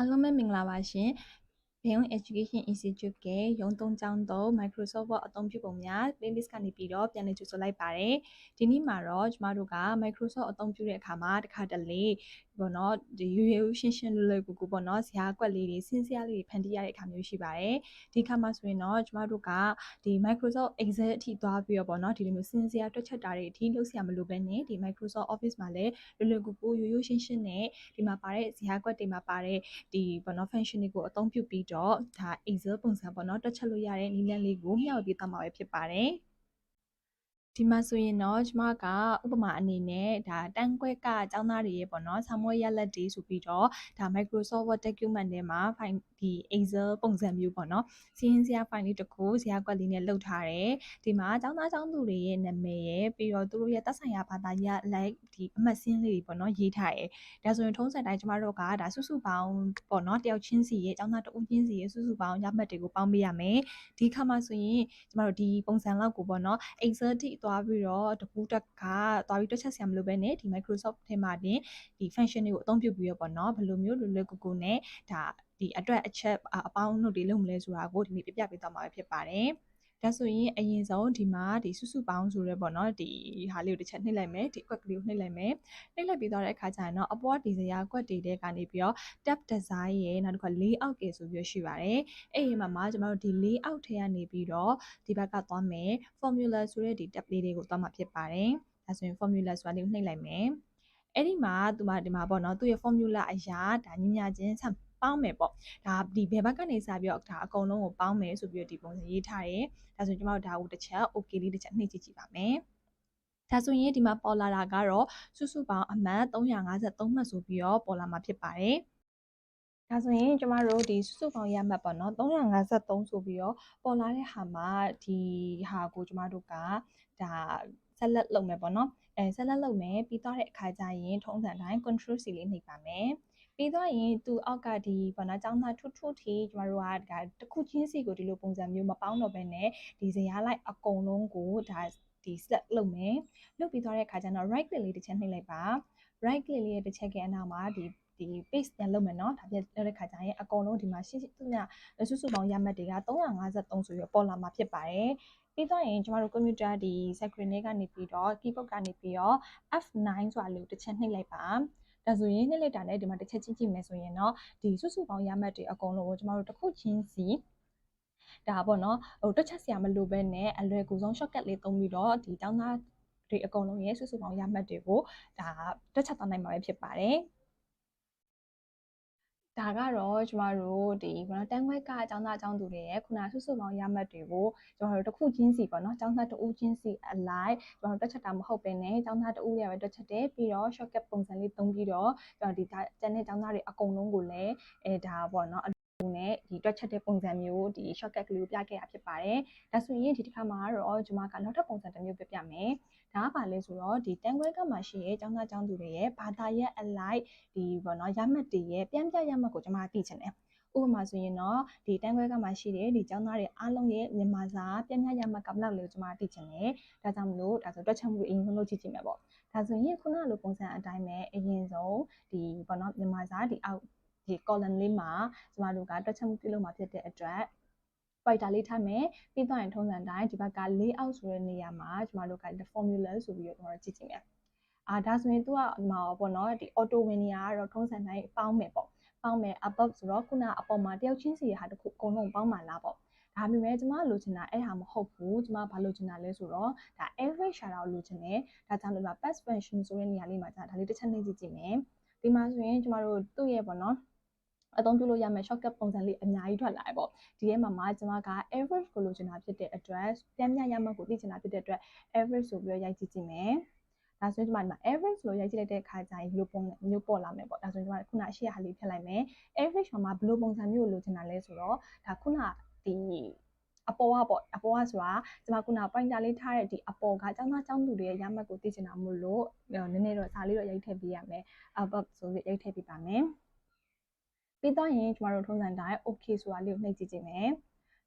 အားလုံးပဲမင်္ဂလာပါရှင် ဘယုံ Education Institute ကရုံးသုံးကျောင်းသုံး Microsoft Word အသုံးပြုပုံများ playlist ကနေပြီးတော့ပြန်လည်ကြိုဆိုလိုက်ပါတယ်ဒီနေ့မှာတော့ကျမတို့က Microsoft အသုံးပြုတဲ့အခါမှာတစ်ခါတလေပေါ့နော်ဒီရွရွရှင်းရှင်းလွယ်လွယ်ကူကူပေါ့နော်ဇာတ်ကွက်လေးတွေစင်းစရာလေးတွေဖန်တီးရတဲ့အခါမျိုးရှိပါတယ်ဒီခါမှာဆိုရင်တော့ကျမတို့ကဒီ Microsoft Excel အထိသွားပြီးတော့ပေါ့နော်ဒီလိုမျိုးစင်းစရာတွက်ချက်တာတွေအထိလုပ်စရာမလိုဘဲနဲ့ဒီ Microsoft Office မှာလည်းလွယ်လွယ်ကူကူရွရွရှင်းရှင်းနဲ့ဒီမှာပါတဲ့ဇာတ်ကွက်တွေမှာပါတဲ့ဒီပေါ့နော် function တွေကိုအသုံးပြုပြီးတော့ဒါ Excel ပုံစံပေါ့နော်တွက်ချက်လို့ရတဲ့နည်းလမ်းလေးကိုမျှဝေပေးသွားမှာပဲဖြစ်ပါတယ် ဒီမှာဆိုရင်တော့ကျမကဥပမာအနေနဲ့ဒါတန်းခွဲကကျောင်းသားတွေရေပေါ့နော်ဆာမွေးရလက်တွေဆိုပြီးတော့ဒါ Microsoft Word document ထဲမှာ file ဒီ Excel ပုံစံမျိုးပေါ့နော်စီးရင်စရာ file လေးတစ်ခုဇာတ်ကွက်လေးနဲ့လုပ်ထားတယ်ဒီမှာကျောင်းသားကျောင်းသူတွေရဲ့နာမည်ရယ်ပြီးတော့သူတို့ရဲ့သက်ဆိုင်ရာဘာသာရပ် like ဒီအမှတ်စင်းလေးတွေပေါ့နော်ရေးထားတယ်ဒါဆိုရင်ထုံးစံတိုင်းကျမတို့ကဒါစုစုပေါင်းပေါ့နော်တယောက်ချင်းစီရဲ့ကျောင်းသားတဦးချင်းစီရဲ့စုစုပေါင်းရမှတ်တွေကိုပေါင်းပေးရမယ်ဒီခါမှာဆိုရင်ကျမတို့ဒီပုံစံလောက်ကိုပေါ့နော် Excel ထိသွားပြီးတော့တပူးတက်ကသွားပြီးတွက်ချက်ဆရာမလို့ပဲねဒီ Microsoft ထဲမှာတင်ဒီ function တွေကိုအသုံးပြုပြီးတော့ပေါ့နော်ဘယ်လိုမျိုးလွယ်လွယ်ကူကူနဲ့ဒါဒီအတွက်အချက်အပေါင်းတို့တွေလုပ်မလဲဆိုတာကိုဒီနေ့ပြပြပေးသွားမှာဖြစ်ပါတယ် ဒါဆိုရင်အရင်ဆုံးဒီမှာဒီစုစုပေါင်းဆိုရဲပေါ့နော်ဒီဟာလေးကိုတစ်ချက်နှိပ်လိုက်မယ်ဒီအကွက်ကလေးကိုနှိပ်လိုက်မယ်နှိပ်လိုက်ပြီးသွားတဲ့အခါကျရင်တော့အပေါ်ဒီစရာကွက်တွေတဲကနေပြီးတော့ tab design ရဲ့နောက်တစ်ခါ layout ကဆိုပြီးရှိပါတယ်အဲ့ဒီမှာမှာကျွန်တော်တို့ဒီ layout ထဲကနေပြီးတော့ဒီဘက်ကသွားမယ် formula ဆိုတဲ့ဒီ tab လေးတွေကိုသွားမှာဖြစ်ပါတယ်ဒါဆိုရင် formula ဆိုတာလေးကိုနှိပ်လိုက်မယ်အဲ့ဒီမှာသူမဒီမှာပေါ့နော်သူရဲ့ formula အရာဒါညညချင်းဆမ် ပေါင်းမယ်ပေါ့ဒါဒီဘယ်ဘက်ကနေစပြီးတော့ဒါအကုန်လုံးကိုပေါင်းမယ်ဆိုပြီးတော့ဒီပုံစံရေးထားတယ်ဒါဆိုရင်ကျွန်တော်တို့ဒါကိုတစ်ချက် okay လေးတစ်ချက်နှိပ်ကြည့်ကြည့်ပါမယ်ဒါဆိုရင်ဒီမှာပေါ်လာတာကတော့စုစုပေါင်းအမှတ်353မှတ်ဆိုပြီးတော့ပေါ်လာမှာဖြစ်ပါတယ်ဒါဆိုရင်ကျမတို့ဒီစုစုပေါင်းရမှတ်ပေါ့နော်353ဆိုပြီးတော့ပေါ်လာတဲ့ဟာမှာဒီဟာကိုကျမတို့ကဒါဆက်လက်လုပ်မယ်ပေါ့နော်အဲဆက်လက်လုပ်မယ်ပြီးသွားတဲ့အခါကျရင်ထုံးစံတိုင်း control C လေးနှိပ်ပါမယ် ပြီးတော့ရင်သူအောက်ကဒီဘာနာចောင်းသားထွတ်ထွတ်ထီကျမတို့ကဒါတစ်ခုချင်းစီကိုဒီလိုပုံစံမျိုးမပေါင်းတော့ဘဲနဲ့ဒီဇရာလိုက်အကုန်လုံးကိုဒါဒီ select လုပ်မယ်လုပ်ပြီးသွားတဲ့အခါကျတော့ right click လေးတစ်ချက်နှိပ်လိုက်ပါ right click လေးရဲ့တစ်ချက်ကအနောက်မှာဒီဒီ paste ပြန်လုပ်မယ်เนาะဒါပြလုပ်တဲ့ခါကျရင်အကုန်လုံးဒီမှာရှိသူများစုစုပေါင်းရမှတ်တွေက353ဆိုပြီးပေါ်လာမှာဖြစ်ပါတယ်ပြီးတော့ရင်ကျမတို့ကွန်ပျူတာဒီ screen လေးကနေပြီးတော့ keyboard ကနေပြီးတော့ F9 ဆိုတာလေးကိုတစ်ချက်နှိပ်လိုက်ပါ ဒါဆိုရင်နှစ်လစ်တာနဲ့ဒီမှာတစ်ချက်ကြည့်ကြည့်မယ်ဆိုရင်တော့ဒီစုစုပေါင်းရမှတ်တွေအကုန်လုံးကိုကျမတို့တစ်ခုချင်းစီဒါပေါ့နော်ဟိုတွက်ချက်စရာမလိုဘဲနဲ့အလွယ်ကူဆုံး shortcut လေးသုံးပြီးတော့ဒီတောင်းသားတွေအကုန်လုံးရဲ့စုစုပေါင်းရမှတ်တွေကိုဒါတွက်ချက်သွားနိုင်မှာပဲဖြစ်ပါတယ် ဒါကတော့ကျမတို့ဒီဘောနော်တန်းခွဲကအကြောင်းသားအကြောင်းသူတွေရဲ့ခုနဆုစုပေါင်းရမှတ်တွေကိုကျမတို့တစ်ခုချင်းစီပေါ့နော်အကြောင်းသားတဦးချင်းစီအလိုက်ကျမတို့တွက်ချက်တာမဟုတ်ပင်နဲ့အကြောင်းသားတဦးရဲ့ပဲတွက်ချက်တယ်ပြီးတော့ shortcut ပုံစံလေးသုံးပြီးတော့ကျမတို့ဒီကျန်တဲ့အကြောင်းသားတွေအကုန်လုံးကိုလည်းအဲဒါပေါ့နော် နဲ့ဒီတွက်ချက်တဲ့ပုံစံမျိုးဒီ shortcut ကလေးကိုပြခဲ့တာဖြစ်ပါတယ်။ဒါဆိုရင်ဒီတစ်ခါမှာတော့ကျွန်မကနောက်ထပ်ပုံစံတစ်မျိုးပြပြမယ်။ဒါကပါလဲဆိုတော့ဒီတန်ခွဲကမှရှိရဲ့ចောင်းသားចောင်းသူတွေရဲ့ဘာသာရဲ့ alike ဒီဘောနော်ရမှတ်တွေရဲ့ပြန်ပြရမှတ်ကိုကျွန်မသိချင်တယ်။ဥပမာဆိုရင်တော့ဒီတန်းခွဲကမှရှိတယ်ဒီကျောင်းသားတွေအားလုံးရဲ့မြန်မာစာပြန်ပြရမှတ်ကဘလောက်လဲကိုကျွန်မသိချင်တယ်။ဒါကြောင့်မလို့ဒါဆိုတွက်ချက်မှုအရင်ဆုံးလုပ်ကြည့်ကြည့်မယ်ပေါ့။ဒါဆိုရင်ခုနလိုပုံစံအတိုင်းပဲအရင်ဆုံးဒီဘောနော်မြန်မာစာဒီအောက် ဒီ column လေးမှာကျမတို့ကတွက်ချက်မှုပြုလုပ်မှာဖြစ်တဲ့အတွက် pointer လေးထားမယ်ပြီးတော့ရင်ထုံးစံတိုင်းဒီဘက်က layout ဆိုတဲ့နေရာမှာကျမတို့က formula ဆိုပြီးတော့ကြည့်ကြည့်မယ်အာဒါဆိုရင်သူကဒီမှာပေါ့နော်ဒီ auto win နေရာကတော့ထုံးစံတိုင်းပေါင်းမယ်ပေါ့ပေါင်းမယ် above ဆိုတော့ခုနအပေါ်မှာတယောက်ချင်းစီဟာတခုအကုန်လုံးပေါင်းမှာလားပေါ့ဒါပေမဲ့ကျမလိုချင်တာအဲ့ဟာမဟုတ်ဘူးကျမဘာလိုချင်တာလဲဆိုတော့ဒါ average ရှာတာကိုလိုချင်တယ်ဒါကြောင့်လို့ပါ pass function ဆိုတဲ့နေရာလေးမှာဒါလေးတစ်ချက်နှိပ်ကြည့်ကြည့်မယ်ဒီမှာဆိုရင်ကျမတို့သူ့ရဲ့ပေါ့နော် အသုံးပြုလို့ရမယ့် shortcut ပုံစံလေးအများကြီးထွက်လာတယ်ပေါ့ဒီထဲမှာမှကျွန်မက average ကိုလိုချင်တာဖြစ်တဲ့ address ပြန်မြရမှတ်ကိုသိချင်တာဖြစ်တဲ့အတွက် average ဆိုပြီးတော့ရိုက်ကြည့်ကြည့်မယ်ဒါဆိုရင်ဒီမှာ average လို့ရိုက်ကြည့်လိုက်တဲ့အခါကျရင်ဒီလိုပုံမျိုးပေါ်လာမယ်ပေါ့ဒါဆိုရင်ဒီမှာခုနအရှိရဟာလေးဖြတ်လိုက်မယ် average မှာဘယ်လိုပုံစံမျိုးကိုလိုချင်တာလဲဆိုတော့ဒါခုနဒီအပေါ်ကပေါ့အပေါ်ကဆိုတာကျွန်မခုန pointer လေးထားတဲ့ဒီအပေါ်ကကျောင်းသားကျောင်းသူတွေရဲ့ရမှတ်ကိုသိချင်တာမို့လို့နည်းနည်းတော့စာလေးတော့ရိုက်ထည့်ပေးရမယ် above ဆိုပြီးရိုက်ထည့်ပေးပါမယ် ပြီးတော့ရင်ကျမတို့ထုံးစံတိုင်း okay ဆိုတာလေးကိုနှိပ်ကြည့်ကြည့်မယ်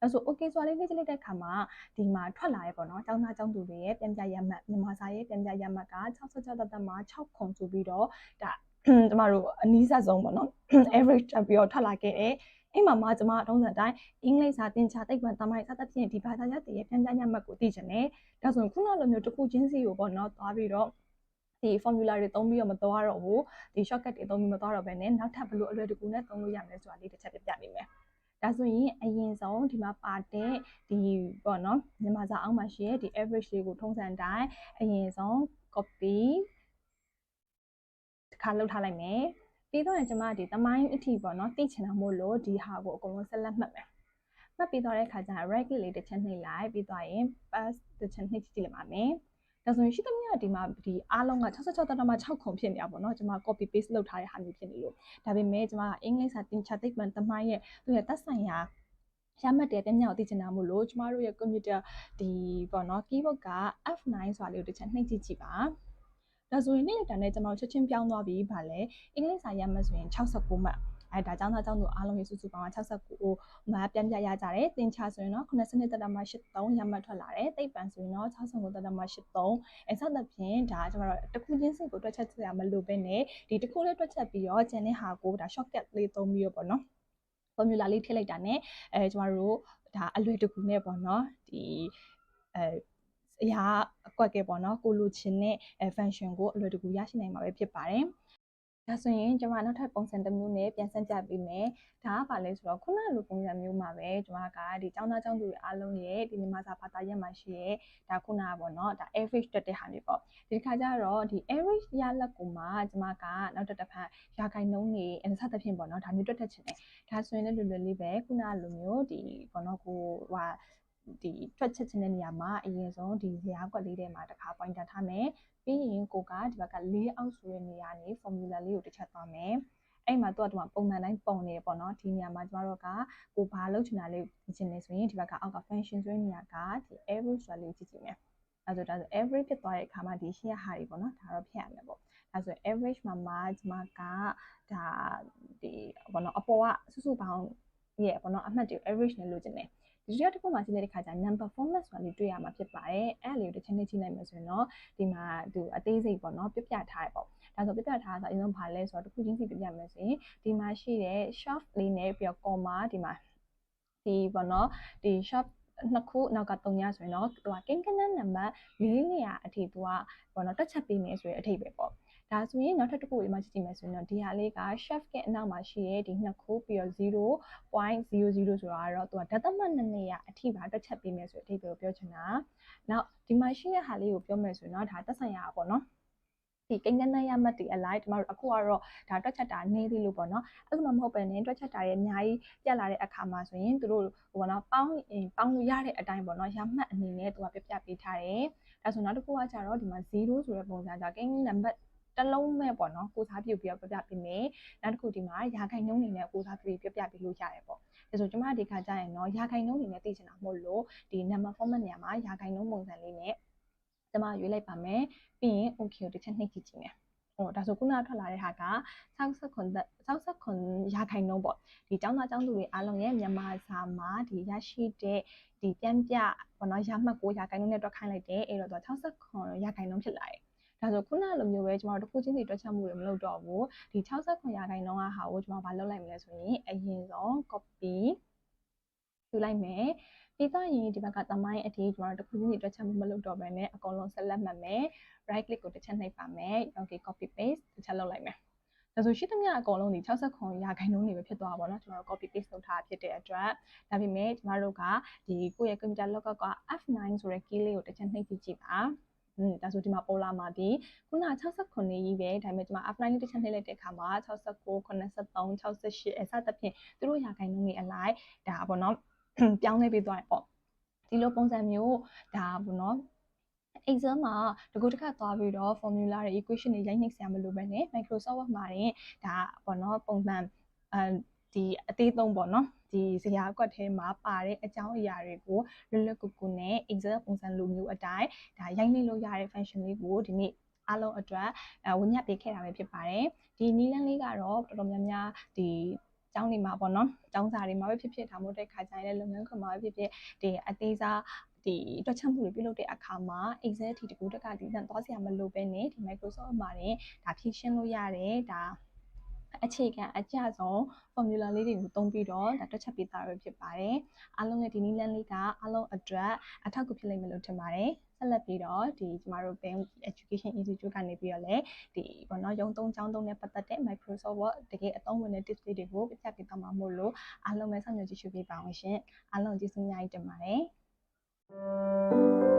အဲဆို okay ဆိုတာလေးနှိပ်ကြည့်လိုက်တဲ့အခါမှာဒီမှာထွက်လာရဲပေါ့နော်ចောင်းသားចောင်းသူတွေရဲ့ပြန်ပြရမှတ်မြန်မာစာရဲ့ပြန်ပြရမှတ်က66.6ခုဆိုပြီးတော့ဒါကျမတို့အနည်းဆက်ဆုံးပေါ့နော် average တက်ပြီးတော့ထွက်လာခဲ့တယ်အဲ့မှာမှကျမထုံးစံတိုင်းအင်္ဂလိပ်စာသင်ချာတိတ်ပံတမိုင်းစသဖြင့်ဒီဘာသာရပ်တွေရဲ့ပြန်ကြားညမှတ်ကိုသိချင်တယ်ဒါဆိုရင်ခုနလိုမျိုးတစ်ခုချင်းစီကိုပေါ့နော်သွားပြီးတော့ ဒီ formula တွေသုံးပြီးတော့မသွားတော့ဘူးဒီ shortcut တွေသုံးပြီးမသွားတော့ဘဲနဲ့နောက်ထပ်ဘယ်လိုအလွယ်တကူနဲ့သုံးလို့ရမလဲဆိုတာလေးတစ်ချက်ပြပြပေးမယ်ဒါဆိုရင်အရင်ဆုံးဒီမှာပါတဲ့ဒီပေါ့နော်မြန်မာစာအောက်မှာရှိရဲ့ဒီ average လေးကိုထုံးစံတိုင်းအရင်ဆုံး copy တစ်ခါလုပ်ထားလိုက်မယ်ပြီးတော့ရင်ကျွန်မဒီတမိုင်းအထိပေါ့နော်သိချင်တာမို့လို့ဒီဟာကိုအကုန်လုံးဆက်လက်မှတ်မယ်မှတ်ပြီးတော့တဲ့ခါကျရင် right click လေးတစ်ချက်နှိပ်လိုက်ပြီးတော့ရင် pass တစ်ချက်နှိပ်ကြည့်လိုက်ပါမယ် ဒါဆိုရင်ရှိသမျှဒီမှာဒီအားလုံးက66.6ခုဖြစ်နေတာပေါ့နော်ကျွန်မ copy paste လုပ်ထားတဲ့ဟာမျိုးဖြစ်နေလို့ဒါပေမဲ့ကျွန်မအင်္ဂလိပ်စာသင်ချာသိပ္ပံတမိုင်းရဲ့သူရဲ့သက်ဆိုင်ရာရမှတ်တယ်ပြမြောက်သိချင်တာမို့လို့ကျမတို့ရဲ့ computer ဒီပေါ့နော် keyboard က F9 ဆိုတာလေးကိုတစ်ချက်နှိပ်ကြည့်ကြည့်ပါဒါဆိုရင်နေ့လက်တာနဲ့ကျွန်တော်ချက်ချင်းပြောင်းသွားပြီးဗာလဲအင်္ဂလိပ်စာရမှတ်ဆိုရင်69မှတ် အဲဒါကြောင့်သားကြောင့်တို့အားလုံးရေစုစုပေါင်းက69မှတ်ပြန်ပြရကြတယ်သင်္ချာဆိုရင်တော့90တက်တာမှ83ရမှတ်ထွက်လာတယ်သိပ္ပံဆိုရင်တော့69တက်တာမှ83အဲစသဖြင့်ဒါကျွန်တော်တို့တစ်ခုချင်းစိတ်ကိုတွက်ချက်ရမလို့ပဲနဲ့ဒီတစ်ခုလေးတွက်ချက်ပြီးတော့ကျန်တဲ့ဟာကိုဒါ shortcut လေးသုံးပြီးတော့ပေါ့နော် formula လေးထည့်လိုက်တာ ਨੇ အဲကျမတို့ဒါအလွယ်တကူနဲ့ပေါ့နော်ဒီအဲအရာအကွက်ကဲပေါ့နော်ကိုလိုချင်တဲ့အဲ function ကိုအလွယ်တကူရရှိနိုင်မှာပဲဖြစ်ပါတယ် ဒါဆိုရင်ကျွန်မနောက်ထပ်ပုံစံတစ်မျိုးနဲ့ပြန်ဆန်းပြပေးမယ်။ဒါကဘာလဲဆိုတော့ခုနလိုပုံစံမျိုးမှာပဲကျွန်မကဒီចောင်းသားចောင်းသူတွေအားလုံးရဲ့ဒီမြန်မာစာဘာသာရပ်မှာရှိရဲ့ဒါခုနကပေါ့နော်ဒါ average တက်တဲ့ဟာမျိုးပေါ့။ဒီတစ်ခါကျတော့ဒီ average ရလက်ကိုမှကျွန်မကနောက်တစ်တစ်ဖက်ရာခိုင်နှုန်းတွေအစသဖြင့်ပေါ့နော်ဒါမျိုးတွက်ထက်ချင်တယ်။ဒါဆိုရင်လည်းလွယ်လွယ်လေးပဲခုနလိုမျိုးဒီပေါ့နော်ကိုဟို ဒီထွက်ချက်ချင်းတဲ့နေရာမှာအရင်ဆုံးဒီဇရာကွက်လေးထဲမှာတစ်ခါ pointer ထားမယ်ပြီးရင်ကိုကဒီဘက်က၄အောက်ဆိုတဲ့နေရာနေ formula လေးကိုတစ်ချက်သွားမယ်အဲ့မှာတော့ဒီမှာပုံမှန်တိုင်းပုံနေပေါ့နော်ဒီနေရာမှာကျမတို့ကကိုဘာလုပ်ချင်တာလေးကြည့်ချင်နေဆိုရင်ဒီဘက်ကအောက်က function ဆိုတဲ့နေရာကဒီ average ဆိုတာလေးကိုကြည့်ကြည့်မယ်အဲဆိုဒါဆို average ဖြစ်သွားတဲ့အခါမှာဒီရှင်းရဟာတွေပေါ့နော်ဒါတော့ဖြတ်ရမယ်ပေါ့အဲဆို average မှာမှာကျမကဒါဒီဘောနော်အပေါ်ကစုစုပေါင်းရဲ့ဘောနော်အမှတ်တွေ average နဲ့လို့ကျင်တယ် ဒီရက်တစ်ခုမှကြည့်လိုက်တဲ့ခါကျ number format ဆိုတာလေးတွေ့ရမှာဖြစ်ပါတယ်အဲ့လေးကိုတစ်ချက်နဲ့ကြည့်လိုက်မယ်ဆိုရင်တော့ဒီမှာသူအသေးစိတ်ပေါ့နော်ပြပြထားတယ်ပေါ့ဒါဆိုပြပြထားတာဆိုအရင်ဆုံးဘာလဲဆိုတော့တစ်ခုချင်းစီပြပြမယ်ဆိုရင်ဒီမှာရှိတဲ့ short လေးနဲ့ပြီးတော့ comma ဒီမှာဒီပေါ့နော်ဒီ short နှစ်ခုနောက်က3ညဆိုရင်တော့သူကကင်းကနန်းနံပါတ်4နေရာအထိသူကပေါ့နော်တက်ချက်ပေးမယ်ဆိုရင်အထိပဲပေါ့ ဒါဆိုရင်နောက်ထပ်တစ်ခုဒီမှာကြည့်ကြည့်မယ်ဆိုရင်တော့ဒီဟာလေးက chef ရဲ့အနောက်မှာရှိရဲ့ဒီနှစ်ခုပြီးတော့0.00ဆိုတာကတော့သူကဒသမတ်နှစ်နေရအထိပါတွက်ချက်ပေးမယ်ဆိုတဲ့အဓိပ္ပာယ်ကိုပြောချင်တာနောက်ဒီမှာရှိတဲ့ဟာလေးကိုပြောမယ်ဆိုရင်တော့ဒါသက်ဆိုင်ရာပေါ့နော်ဒီကိန်းကနန်းရမှတ်တွေအလိုက်ကျမတို့အခုကတော့ဒါတွက်ချက်တာနေသေးလို့ပေါ့နော်အဲ့လိုမှမဟုတ်ပဲねတွက်ချက်တာရဲ့အများကြီးပြက်လာတဲ့အခါမှာဆိုရင်တို့ဟိုပေါ့နော်ပေါင်းပေါင်းလို့ရတဲ့အတိုင်းပေါ့နော်ရမှတ်အနေနဲ့သူကပြပြပေးထားတယ်ဒါဆိုနောက်တစ်ခုကကျတော့ဒီမှာ0ဆိုတဲ့ပုံစံကြကိန်းနံပါတ် တလုံးမဲ့ပေါ့နော်ကိုစားပြုပြီးတော့ပြပြပေးမယ်နောက်တစ်ခုဒီမှာရာခိုင်နှုန်းနေနဲ့ကိုစားပြုပြီးပြပြပေးလို့ရတယ်ပေါ့ဒါဆိုကျမဒီခါကျရင်တော့ရာခိုင်နှုန်းနေနဲ့သိချင်တာမို့လို့ဒီ number format နေရာမှာရာခိုင်နှုန်းပုံစံလေးနဲ့ကျမရွေးလိုက်ပါမယ်ပြီးရင် okay ကိုတစ်ချက်နှိပ်ကြည့်ကြည့်မယ်ဟိုဒါဆိုခုနထွက်လာတဲ့ဟာက69 69ရာခိုင်နှုန်းပေါ့ဒီចောင်းသားចောင်းသူတွေအားလုံးရဲ့မြန်မာစာမှာဒီရရှိတဲ့ဒီပြန်ပြဘောနော်ရမှတ်ကိုရာခိုင်နှုန်းနဲ့တွက်ခိုင်းလိုက်တယ်အဲ့တော့သူ69ရာခိုင်နှုန်းဖြစ်လာတယ် ဒါဆိုခုနလိုမျိုးပဲကျမတို့တစ်ခုချင်းစီတွက်ချက်မှုတွေမလုပ်တော့ဘူးဒီ69ရာခိုင်နှုန်းကဟာကိုကျမဘာလုပ်လိုက်မလဲဆိုရင်အရင်ဆုံး copy ယူလိုက်မယ်ပြီးတော့ရင်ဒီဘက်ကသမိုင်းအထိကျမတို့တစ်ခုချင်းစီတွက်ချက်မှုမလုပ်တော့ဘဲနဲ့အကုန်လုံးဆက်လက်မှတ်မယ် right click ကိုတစ်ချက်နှိပ်ပါမယ် okay copy paste တစ်ချက်လုပ်လိုက်မယ်ဒါဆိုရှိသမျှအကုန်လုံးဒီ69ရာခိုင်နှုန်းတွေပဲဖြစ်သွားပါတော့ကျွန်တော်တို့ copy paste လုပ်ထားဖြစ်တဲ့အတွက်ဒါပေမဲ့ကျမတို့ကဒီကိုယ့်ရဲ့ computer logger က F9 ဆိုတဲ့ key လေးကိုတစ်ချက်နှိပ်ကြည့်ကြည့်ပါ อืมဒါဆိုဒီမှာပေါ်လာမှာဒီခုန69ကြီးပဲဒါပေမဲ့ဒီမှာ offline တစ်ချက်နှိပ်လိုက်တဲ့အခါမှာ69 83 68အစသဖြင့်သူတို့ရာခိုင်နှုန်းတွေအလိုက်ဒါပေါ့နော်ပြောင်းလဲပြီးသွားတယ်ပေါ့ဒီလိုပုံစံမျိုးဒါပေါ့နော် exam မှာတကူတစ်ခါသွားပြီးတော့ formula တွေ equation တွေရိုက်နှိပ်ဆရာမလိုပဲね Microsoft Word မှာရင်ဒါပေါ့နော်ပုံမှန်အဲ ဒီအသေးသုံးပေါ့နော်ဒီဇရာကွက်ထဲမှာပါတဲ့အကြောင်းအရာတွေကိုလွတ်လွတ်ကူကူနဲ့ Excel ပုံစံလိုမျိုးအတိုင်းဒါရိုက်နှိပ်လို့ရတဲ့ function လေးကိုဒီနေ့အားလုံးအတွက်အဝင်ညပ်ပေးခဲ့တာပဲဖြစ်ပါတယ်ဒီနီလန်းလေးကတော့တော်တော်များများဒီကျောင်းတွေမှာပေါ့နော်ကျောင်းစာတွေမှာပဲဖြစ်ဖြစ်ဒါမှမဟုတ်တဲ့ခါကျရင်လည်းလုပ်ငန်းခွင်မှာပဲဖြစ်ဖြစ်ဒီအသေးစားဒီတွက်ချက်မှုတွေပြုလုပ်တဲ့အခါမှာ Excel အထိတကူတက်ကဒီတန်သွားစရာမလိုပဲနဲ့ဒီ Microsoft မှာတင်ဒါဖြည့်ရှင်းလို့ရတယ်ဒါ အခြေခံအကျဆုံး formula လေးတွေကိုသုံးပြီးတော့ဒါတွက်ချက်ပေးသားရဖြစ်ပါတယ်အားလုံးရဲ့ဒီနည်းလမ်းလေးကအားလုံးအတွက်အထောက်အကူဖြစ်လိမ့်မယ်လို့ထင်ပါတယ်ဆက်လက်ပြီးတော့ဒီကျမတို့ Bank Education Institute ကနေပြီးတော့လည်းဒီဘောနော်ရုံသုံးချောင်းသုံးနဲ့ပတ်သက်တဲ့ Microsoft Word တကယ်အသုံးဝင်တဲ့ tips လေးတွေကိုပြပြပေးသွားမှာမို့လို့အားလုံးပဲဆောင်ရွက်ကြည့်ရှုပေးပါအောင်ရှင်အားလုံးကျေးဇူးအများကြီးတင်ပါတယ်